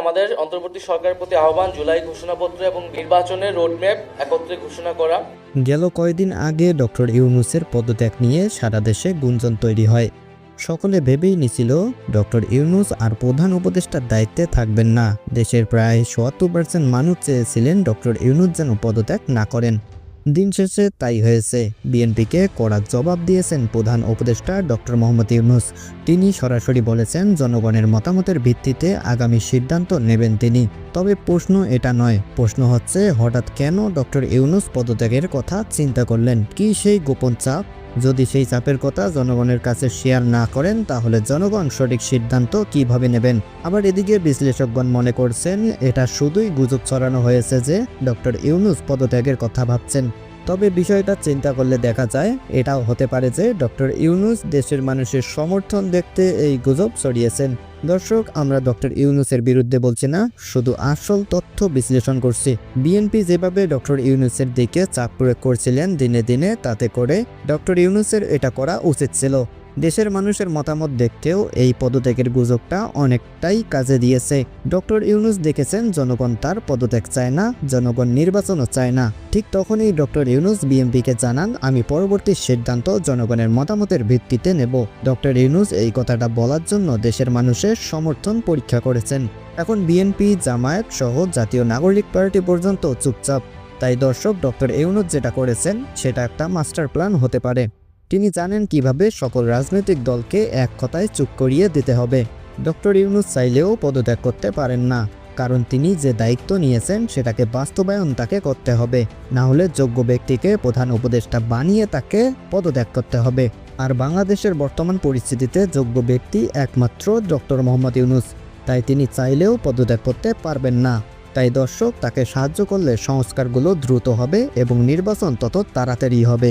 আমাদের অন্তর্বর্তী সরকারের প্রতি আহ্বান, জুলাই ঘোষণাপত্র এবং নির্বাচনের রোডম্যাপ একত্রে ঘোষণা করা। গেল কয়েকদিন আগে ডক্টর ইউনুসের পদত্যাগ নিয়ে সারা দেশে গুঞ্জন তৈরি হয়। সকলে ভেবেই নিছিল ডক্টর ইউনুস আর প্রধান উপদেষ্টার দায়িত্বে থাকবেন না। দেশের প্রায় সোয়াত্তর পার্সেন্ট মানুষ চেয়েছিলেন ডক্টর ইউনুস যেন পদত্যাগ না করেন। দিন শেষে তাই হয়েছে। বিএনপিকে কড়া জবাব দিয়েছেন প্রধান উপদেষ্টা ডক্টর মোহাম্মদ ইউনুস। তিনি সরাসরি বলেছেন, জনগণের মতামতের ভিত্তিতে আগামী সিদ্ধান্ত নেবেন তিনি। তবে প্রশ্ন এটা নয়, প্রশ্ন হচ্ছে, হঠাৎ কেন ডক্টর ইউনুস পদত্যাগের কথা চিন্তা করলেন? কি সেই গোপন চাপ? যদি সেই চাপের কথা জনগণের কাছে শেয়ার না করেন, তাহলে জনগণ সঠিক সিদ্ধান্ত কীভাবে নেবেন? আবার এদিকে বিশ্লেষকগণ মনে করছেন, এটা শুধুই গুজব ছড়ানো হয়েছে যে ডক্টর ইউনুস পদত্যাগের কথা ভাবছেন। তবে বিষয়টা চিন্তা করলে দেখা যায়, এটাও হতে পারে যে ডক্টর ইউনুস দেশের মানুষের সমর্থন দেখতে এই গুজব ছড়িয়েছেন। দর্শক, আমরা ডক্টর ইউনুসের বিরুদ্ধে বলছি না, শুধু আসল তথ্য বিশ্লেষণ করছি। বিএনপি যেভাবে ডক্টর ইউনুসের দিকে চাপ প্রয়োগ করছিলেন দিনে দিনে, তাতে করে ডক্টর ইউনুসের এটা করা উচিত ছিল। দেশের মানুষের মতামত দেখতেও এই পদত্যাগের গুজবটা অনেকটাই কাজে দিয়েছে। ডক্টর ইউনুস দেখেছেন জনগণ তার পদত্যাগ চায় না, জনগণ নির্বাচনও চায় না। ঠিক তখনই ডক্টর ইউনুস বিএনপিকে জানান, আমি পরবর্তী সিদ্ধান্ত জনগণের মতামতের ভিত্তিতে নেব। ডক্টর ইউনুস এই কথাটা বলার জন্য দেশের মানুষের সমর্থন পরীক্ষা করেছেন। এখন বিএনপি, জামায়াত সহ জাতীয় নাগরিক পার্টি পর্যন্ত চুপচাপ। তাই দর্শক, ডক্টর ইউনুস যেটা করেছেন, সেটা একটা মাস্টার প্ল্যান হতে পারে। তিনি জানেন কীভাবে সকল রাজনৈতিক দলকে এক কথায় চুপ করিয়ে দিতে হবে। ডক্টর ইউনুস চাইলেও পদত্যাগ করতে পারেন না, কারণ তিনি যে দায়িত্ব নিয়েছেন সেটাকে বাস্তবায়ন তাকে করতে হবে, না হলে যোগ্য ব্যক্তিকে প্রধান উপদেষ্টা বানিয়ে তাকে পদত্যাগ করতে হবে। আর বাংলাদেশের বর্তমান পরিস্থিতিতে যোগ্য ব্যক্তি একমাত্র ডক্টর মোহাম্মদ ইউনুস, তাই তিনি চাইলেও পদত্যাগ করতে পারবেন না। তাই দর্শক, তাকে সাহায্য করলে সংস্কারগুলো দ্রুত হবে এবং নির্বাচন তত তাড়াতাড়ি হবে।